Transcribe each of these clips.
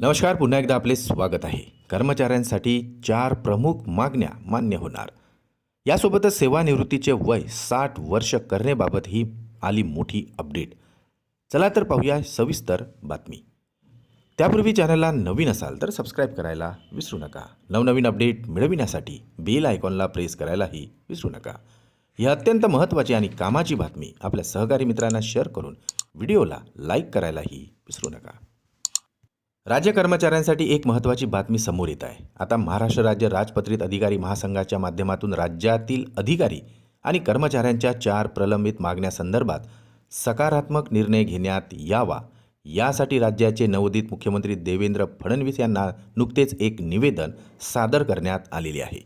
नमस्कार पुन्हा एकदा आपले स्वागत आहे. कर्मचाऱ्यांसाठी चार प्रमुख मागण्या मान्य होणार. यासोबतच सेवानिवृत्तीचे वय साठ वर्ष करण्याबाबत ही आली मोठी अपडेट. चला तर पाहूया सविस्तर बातमी. त्यापूर्वी चॅनलला नवीन असाल तर सबस्क्राईब करायला विसरू नका. नवनवीन अपडेट मिळविण्यासाठी बेल आयकॉनला प्रेस करायलाही विसरू नका. ही अत्यंत महत्त्वाची आणि कामाची बातमी आपल्या सहकारी मित्रांना शेअर करून व्हिडिओला लाईक करायलाही विसरू नका. राज्य कर्मचाऱ्यांसाठी एक महत्त्वाची बातमी समोर येत आहे. आता महाराष्ट्र राज्य राजपत्रित अधिकारी महासंघाच्या माध्यमातून राज्यातील अधिकारी आणि कर्मचाऱ्यांच्या चार प्रलंबित मागण्यासंदर्भात सकारात्मक निर्णय घेण्यात यावा. यासाठी राज्याचे नवोदित मुख्यमंत्री देवेंद्र फडणवीस यांना नुकतेच एक निवेदन सादर करण्यात आलेले आहे.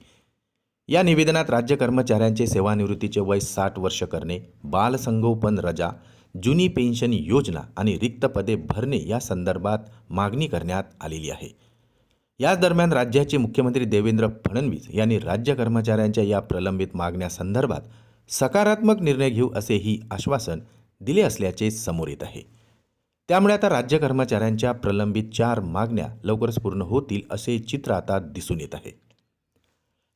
या निवेदनात राज्य कर्मचाऱ्यांचे सेवानिवृत्तीचे वय साठ वर्ष करणे बालसंगोपन रजा जुनी पेन्शन योजना आणि रिक्त पदे भरणे या संदर्भात मागणी करण्यात आलेली आहे. याच दरम्यान राज्याचे मुख्यमंत्री देवेंद्र फडणवीस यांनी राज्य कर्मचाऱ्यांच्या या प्रलंबित मागण्यासंदर्भात सकारात्मक निर्णय घेऊ असेही आश्वासन दिले असल्याचे समोर येत आहे. त्यामुळे आता राज्य कर्मचाऱ्यांच्या प्रलंबित चार मागण्या लवकरच पूर्ण होतील असे चित्र आता दिसून येत आहे.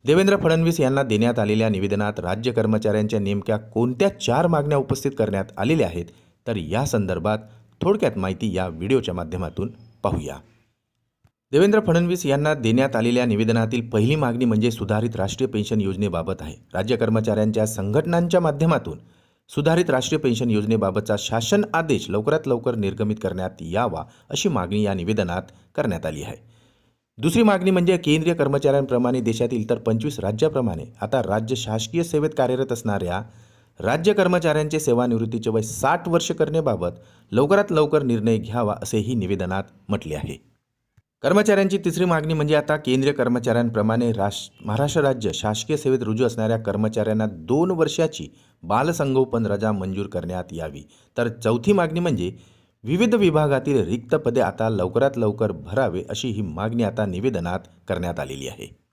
देवेंद्र फडणवीस यांना देण्यात आलेल्या निवेदनात राज्य कर्मचाऱ्यांच्या नेमक्या कोणत्या चार मागण्या उपस्थित करण्यात आलेल्या आहेत तर या संदर्भात थोडक्यात माहिती या व्हिडिओच्या माध्यमातून पाहूया. देवेंद्र फडणवीस यांना देण्यात आलेल्या निवेदनातील पहिली मागणी म्हणजे सुधारित राष्ट्रीय पेन्शन योजनेबाबत आहे. राज्य कर्मचाऱ्यांच्या संघटनांच्या माध्यमातून सुधारित राष्ट्रीय पेन्शन योजनेबाबतचा शासन आदेश लवकरात लवकर निर्गमित करण्यात यावा अशी मागणी या निवेदनात करण्यात आली आहे. दुसरी मागणी म्हणजे केंद्रीय कर्मचाऱ्यांप्रमाणे देशातील इतर पंचवीस राज्याप्रमाणे आता राज्य शासकीय सेवेत कार्यरत असणाऱ्या राज्य कर्मचाऱ्यांचे सेवानिवृत्तीचे वय साठ वर्ष करण्याबाबत लवकरात लवकर निर्णय घ्यावा असेही निवेदनात म्हटले आहे. कर्मचाऱ्यांची तिसरी मागणी म्हणजे आता केंद्रीय कर्मचाऱ्यांप्रमाणे राष महाराष्ट्र राज्य शासकीय सेवेत रुजू असणाऱ्या कर्मचाऱ्यांना दोन वर्षाची बालसंगोपन रजा मंजूर करण्यात यावी. तर चौथी मागणी म्हणजे विविध विभागातील रिक्त पदे आता लवकरात लवकर भरावे अशी ही मागणी आता निवेदनात करण्यात आलेली आहे.